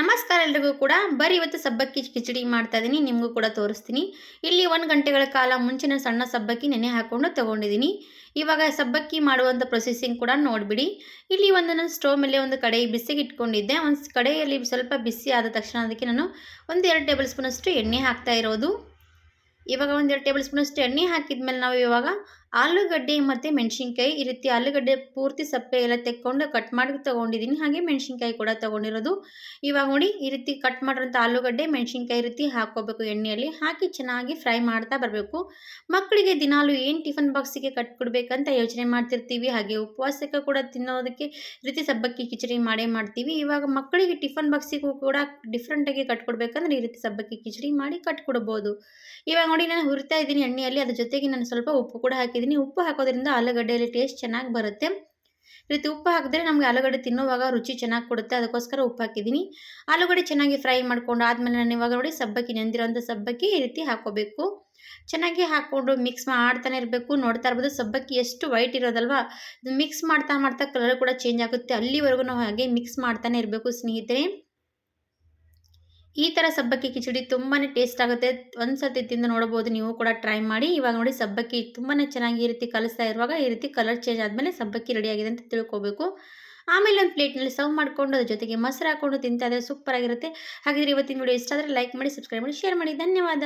ನಮಸ್ಕಾರ ಎಲ್ರಿಗೂ ಕೂಡ. ಬರೀ ಇವತ್ತು ಸಬ್ಬಕ್ಕಿ ಕಿಚಡಿ ಮಾಡ್ತಾ ಇದ್ದೀನಿ ನಿಮಗೂ ಕೂಡ ತೋರಿಸ್ತೀನಿ. ಇಲ್ಲಿ ಒಂದು ಗಂಟೆಗಳ ಕಾಲ ಮುಂಚಿನ ಸಣ್ಣ ಸಬ್ಬಕ್ಕಿ ನೆನೆ ಹಾಕ್ಕೊಂಡು ತೊಗೊಂಡಿದ್ದೀನಿ ಇವಾಗ ಸಬ್ಬಕ್ಕಿ ಮಾಡುವಂಥ ಪ್ರೊಸೆಸಿಂಗ್ ಕೂಡ ನೋಡಿಬಿಡಿ. ಇಲ್ಲಿ ಒಂದು ನಾನು ಸ್ಟೋವ್ ಮೇಲೆ ಒಂದು ಕಡೆ ಬಿಸಿಗೆ ಇಟ್ಕೊಂಡಿದ್ದೆ. ಒಂದು ಕಡೆಯಲ್ಲಿ ಸ್ವಲ್ಪ ಬಿಸಿ ಆದ ತಕ್ಷಣ ಅದಕ್ಕೆ ನಾನು ಒಂದೆರಡು ಟೇಬಲ್ ಸ್ಪೂನಷ್ಟು ಎಣ್ಣೆ ಹಾಕ್ತಾ ಇರೋದು. ಇವಾಗ ಒಂದೆರಡು ಟೇಬಲ್ ಸ್ಪೂನಷ್ಟು ಎಣ್ಣೆ ಹಾಕಿದ್ಮೇಲೆ ನಾವು ಇವಾಗ ಆಲೂಗಡ್ಡೆ ಮತ್ತು ಮೆಣಸಿನ್ಕಾಯಿ ಈ ರೀತಿ ಆಲೂಗಡ್ಡೆ ಪೂರ್ತಿ ಸಪ್ಪೆ ಎಲ್ಲ ತೆಕ್ಕೊಂಡು ಕಟ್ ಮಾಡಿ ತೊಗೊಂಡಿದ್ದೀನಿ. ಹಾಗೆ ಮೆಣಸಿನ್ಕಾಯಿ ಕೂಡ ತೊಗೊಂಡಿರೋದು. ಇವಾಗ ನೋಡಿ ಈ ರೀತಿ ಕಟ್ ಮಾಡಿರೋಂಥ ಆಲೂಗಡ್ಡೆ, ಮೆಣಸಿನ್ಕಾಯಿ ರೀತಿ ಹಾಕ್ಕೋಬೇಕು ಎಣ್ಣೆಯಲ್ಲಿ. ಹಾಕಿ ಚೆನ್ನಾಗಿ ಫ್ರೈ ಮಾಡ್ತಾ ಬರಬೇಕು. ಮಕ್ಕಳಿಗೆ ದಿನಾಲು ಏನು ಟಿಫನ್ ಬಾಕ್ಸಿಗೆ ಕಟ್ಕೊಡ್ಬೇಕಂತ ಯೋಚನೆ ಮಾಡ್ತಿರ್ತೀವಿ. ಹಾಗೆ ಉಪವಾಸಕ್ಕೆ ಕೂಡ ತಿನ್ನೋದಕ್ಕೆ ರೀತಿ ಸಬ್ಬಕ್ಕಿ ಕಿಚಡಿ ಮಾಡೇ ಮಾಡ್ತೀವಿ. ಇವಾಗ ಮಕ್ಕಳಿಗೆ ಟಿಫನ್ ಬಾಕ್ಸಿಗೂ ಕೂಡ ಡಿಫ್ರೆಂಟಾಗಿ ಕಟ್ಕೊಡ್ಬೇಕಂದ್ರೆ ಈ ರೀತಿ ಸಬ್ಬಕ್ಕಿ ಕಿಚಡಿ ಮಾಡಿ ಕಟ್ಕೊಡ್ಬೋದು ಇವಾಗ ನೋಡಿ ನಾನು ಹುರಿತಾ ಇದ್ದೀನಿ ಎಣ್ಣೆಯಲ್ಲಿ. ಅದ್ರ ಜೊತೆಗೆ ನಾನು ಸ್ವಲ್ಪ ಉಪ್ಪು ಕೂಡ ಹಾಕಿದ್ದೀನಿ. ಉಪ್ಪು ಹಾಕೋದ್ರಿಂದ ಆಲೂಗಡ್ಡೆಯಲ್ಲಿ ಟೇಸ್ಟ್ ಚೆನ್ನಾಗಿ ಬರುತ್ತೆ. ಈ ರೀತಿ ಉಪ್ಪು ಹಾಕಿದ್ರೆ ನಮಗೆ ಆಲೂಗಡ್ಡೆ ತಿನ್ನುವಾಗ ರುಚಿ ಚೆನ್ನಾಗಿ ಕೊಡುತ್ತೆ. ಅದಕ್ಕೋಸ್ಕರ ಉಪ್ಪು ಹಾಕಿದ್ದೀನಿ. ಆಲೂಗಡ್ಡೆ ಚೆನ್ನಾಗಿ ಫ್ರೈ ಮಾಡ್ಕೊಂಡು ಆದಮೇಲೆ ನಾನು ಇವಾಗ ನೋಡಿ ಸಬ್ಬಕ್ಕಿ ನೆಂದಿರೋಂಥ ಸಬ್ಬಕ್ಕಿ ಈ ರೀತಿ ಹಾಕೋಬೇಕು ಚೆನ್ನಾಗಿ ಹಾಕ್ಕೊಂಡು ಮಿಕ್ಸ್ ಮಾಡ್ತಾನೆ ಇರಬೇಕು. ನೋಡ್ತಾ ಇರ್ಬೋದು ಸಬ್ಬಕ್ಕಿ ಎಷ್ಟು ವೈಟ್ ಇರೋದಲ್ವಾ? ಮಿಕ್ಸ್ ಮಾಡ್ತಾ ಮಾಡ್ತಾ ಕಲರ್ ಕೂಡ ಚೇಂಜ್ ಆಗುತ್ತೆ. ಅಲ್ಲಿವರೆಗೂ ನಾವು ಹಾಗೆ ಮಿಕ್ಸ್ ಮಾಡ್ತಾನೆ ಇರಬೇಕು ಸ್ನೇಹಿತರೆ. ಈ ಥರ ಸಬ್ಬಕ್ಕಿ ಕಿಚಡಿ ತುಂಬಾ ಟೇಸ್ಟ್ ಆಗುತ್ತೆ. ಒಂದು ಸರ್ತಿ ತಿಂದು ನೋಡ್ಬೋದು ನೀವು ಕೂಡ ಟ್ರೈ ಮಾಡಿ. ಇವಾಗ ನೋಡಿ ಸಬ್ಬಕ್ಕಿ ತುಂಬಾ ಚೆನ್ನಾಗಿ ಈ ರೀತಿ ಕಲಿಸ್ತಾ ಇರುವಾಗ ಈ ರೀತಿ ಕಲರ್ ಚೇಂಜ್ ಆದಮೇಲೆ ಸಬ್ಬಕ್ಕಿ ರೆಡಿಯಾಗಿದೆ ಅಂತ ತಿಳ್ಕೊಬೇಕು. ಆಮೇಲೆ ಒಂದು ಪ್ಲೇಟ್ನಲ್ಲಿ ಸರ್ವ್ ಮಾಡಿಕೊಂಡು ಅದ್ರ ಜೊತೆಗೆ ಮೊಸರು ಹಾಕ್ಕೊಂಡು ತಿಂತಾ ಇದ್ರೆ ಸೂಪರ್ ಆಗಿರುತ್ತೆ. ಹಾಗಿದ್ರೆ ಇವತ್ತಿನ ವಿಡಿಯೋ ಇಷ್ಟ ಆದರೆ ಲೈಕ್ ಮಾಡಿ ಸಬ್ಸ್ಕ್ರೈಬ್ ಮಾಡಿ ಶೇರ್ ಮಾಡಿ. ಧನ್ಯವಾದ.